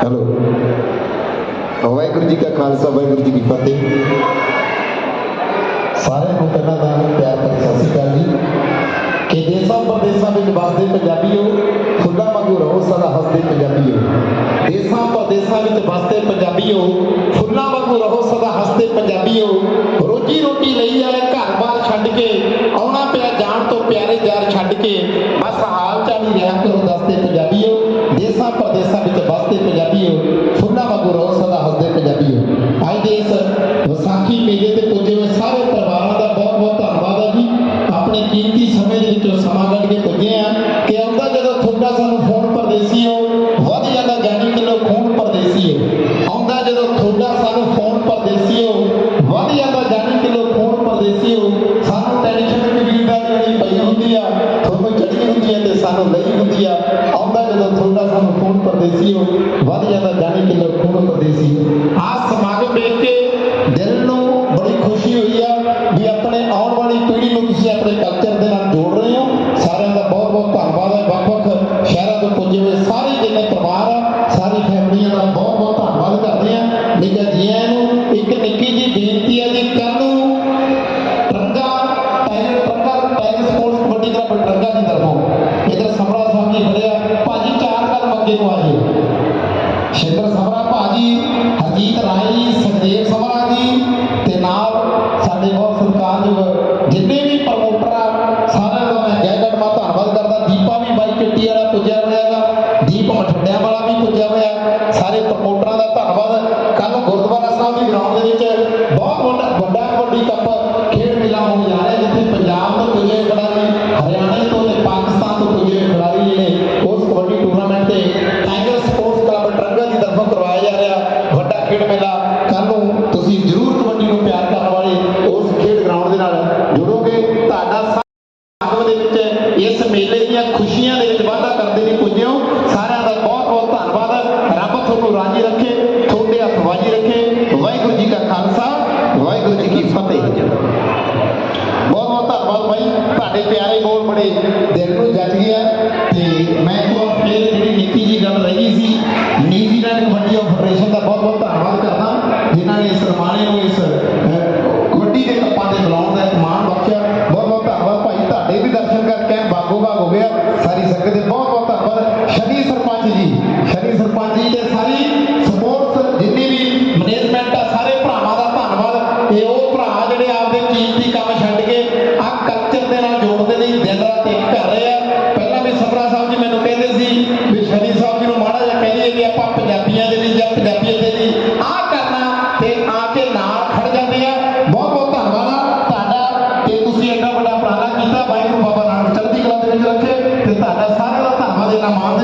Hello Waheguru ji ਕਾ ਖਾਲਸਾ ਵਾਹਿਗੁਰੂ ਜੀ ਕੀ ਫਤਿਹ ਸਾਰਿਆਂ ਨੂੰ ਪਹਿਲਾਂ ਦਾ ਪਿਆਰ ਭਰੀ ਸਤਿ ਸ਼੍ਰੀ ਅਕਾਲ ਜੀ ਕਿ ਦੇਸਾਂ ਪ੍ਰਦੇਸਾਂ ਵਿੱਚ ਵਸਦੇ ਪੰਜਾਬੀਓ ਫੁੱਲਾਂ ਵਾਂਗੂ ਰਹੋ ਸਦਾ ਹੱਸਦੇ ਪੰਜਾਬੀਓ ਦੇਸਾਂ ਪ੍ਰਦੇਸਾਂ ਵਿੱਚ ਵਸਦੇ ਪੰਜਾਬੀਓ ਫੁੱਲਾਂ ਵਾਂਗੂ ਰਹੋ ਸਦਾ ਹੱਸਦੇ ਪੰਜਾਬੀਓ ਰੋਜੀ ਰੋਟੀ ਲਈ ਆਏ ਘਰ ਮੇਲੇ ਤੇ ਪੁੱਜੇ ਹੋਏ ਸਾਰੇ ਪਰਿਵਾਰਾਂ ਦਾ ਬਹੁਤ ਬਹੁਤ ਧੰਨਵਾਦ ਹੈ ਜੀ। ਆਪਣੇ ਕੀਮਤੀ ਸਮੇਂ ਦੇ ਵਿੱਚੋਂ ਸਮਾਂ ਕੱਢ ਕੇ ਪੁੱਜੇ ਆ। ਕਿ ਆਉਂਦਾ ਜਦੋਂ ਤੁਹਾਡਾ ਸਾਨੂੰ ਫੋਨ ਪਰਦੇਸੀਓ ਵੱਧ ਜਾਂਦਾ ਜਾਨੀ ਕਿਲੋ ਖੂਨ ਪਰਦੇਸੀਓ ਆਉਂਦਾ ਜਦੋਂ ਤੁਹਾਡਾ ਸਾਨੂੰ ਫੋਨ ਪਰਦੇਸੀਓ ਵੱਧ ਜਾਂਦਾ ਜਾਨੀ ਕਿਲੋ ਖੂਨ ਪਰਦੇਸੀਓ ਸਾਨੂੰ ਟੈਨਸ਼ਨ ਕਬੀਲਦਾਰੀ ਜਿਹੜੀ ਪਈ ਹੁੰਦੀ ਆ। ਤੁਹਾਨੂੰ ਚੜੀ ਹੁੰਦੀ ਹੈ ਤੇ ਸਾਨੂੰ ਲਈ ਹੁੰਦੀ ਆ। ਆਉਂਦਾ ਜਦੋਂ ਤੁਹਾਡਾ ਸਾਨੂੰ ਫੋਨ ਹੋ ਵੱਧ ਜਾਂਦਾ ਜਾਨੀ ਕਿਲੋ ਖੂਨ ਪਰਦੇਸੀਓ ਹੋ। ਪੁੱਜੇ ਹੋਏ ਸਾਰੇ ਜਿੰਨੇ ਪਰਿਵਾਰ ਆ, ਸਾਰੀ ਫੈਮਲੀਆਂ ਦਾ ਬਹੁਤ ਬਹੁਤ ਧੰਨਵਾਦ ਕਰਦੇ ਆ ਨਿੱਕਾ ਜੀਆਂ ਨੂੰ ਇੱਕ ਨਿੱਕੀ ਜੀ ਬੇਨਤੀ ਹੈ ਜੀ ਕੱਲ ਨੂੰ Tiranga tiger Tiranga tiger sports kabaddi ਦਾ ਟਰੰਗਾ ਦੀ ਤਰਫੋਂ। ਇਧਰ ਸਮਰਾ ਸਾਹਿਬ ਜੀ ਖੜਿਆ ਭਾਜੀ, ਚਾਰ ਕਦਮ ਅੱਗੇ ਨੂੰ ਆ ਜਿਓ। ਸ਼ਿੰਦਰ ਸਮਰਾ, ਭਾਜੀ ਹਰਜੀਤ ਰਾਏ ਸੁਖਦੇਵ ਸਮਰਾ ਖੇਡ ਮੇਲਾ ਕੱਲ ਨੂੰ ਤੁਸੀਂ ਜ਼ਰੂਰ ਕਬੱਡੀ ਨੂੰ ਪਿਆਰ ਕਰਨ ਵਾਲੇ ਉਸ ਖੇਡ ਗਰਾਊਂਡ ਦੇ ਨਾਲ ਜੁੜੋਗੇ। ਤੁਹਾਡਾ ਸਮਾਗਮ ਦੇ ਵਿੱਚ ਇਸ ਮੇਲੇ ਦੀਆਂ ਖੁਸ਼ੀਆਂ ਦੇ ਵਿੱਚ ਵਾਧਾ ਕਰਦੇ ਲਈ ਪੁੱਜਿਓ। ਸਾਰਿਆਂ ਦਾ ਬਹੁਤ ਬਹੁਤ ਧੰਨਵਾਦ। ਰੱਬ ਤੁਹਾਨੂੰ ਰਾਜੀ ਰੱਖੇ, ਤੁਹਾਡੇ ਹੱਥ ਵਾਜੀ ਰੱਖੇ। ਵਾਹਿਗੁਰੂ ਜੀ ਕਾ ਖਾਲਸਾ, ਵਾਹਿਗੁਰੂ ਜੀ ਕੀ ਫਤਿਹ। ਬਹੁਤ ਬਹੁਤ ਧੰਨਵਾਦ ਭਾਈ ਤੁਹਾਡੇ ਪਿਆਰੇ ਬੋਲ ਬੜੇ ਦਿਲ ਨੂੰ ਜੱਜ ਗਿਆ ਤੇ ਜਿਨ੍ਹਾਂ ਨੇ ਇਸ ਰਮਾਣੇ ਨੂੰ ਇਸ ਅਹ, ਦੇ ਕੱਪਾਂ ਦੇ ਬੁਲਾਉਣ ਦਾ ਮਾਣ ਬਖਸ਼ਿਆ। ਬਹੁਤ ਬਹੁਤ ਧੰਨਵਾਦ ਭਾਈ। ਤੁਹਾਡੇ ਵੀ ਦਰਸ਼ਨ ਕਰਕੇ ਬਾਗੋ ਬਾਗ ਹੋ ਗਿਆ। ਸਾਰੀ ਸੰਗਤ ਦੇ ਬਹੁਤ ਬਹੁਤ ਧੰਨਵਾਦ। ਸ਼ਨੀ ਸਰਪੰਚ ਜੀ ਨਾਲ ਆ। ਬਹੁਤ ਬਹੁਤ ਧੰਨਵਾਦ ਆ। ਤੁਹਾਡਾ ਕਿ ਤੁਸੀਂ ਇੰਨਾ ਵੱਡਾ ਉਪਰਾਲਾ ਕੀਤਾ। ਵਾਹਿਗੁਰੂ ਬਾਬਾ ਨਾਨਕ ਚੜ੍ਹਦੀ ਕਲਾ ਦੇ ਵਿੱਚ ਰੱਖੇ ਤੇ ਤੁਹਾਡਾ ਸਾਰਿਆਂ ਦਾ ਧੰਨਵਾਦ ਇਹਨਾਂ ਮਾਨ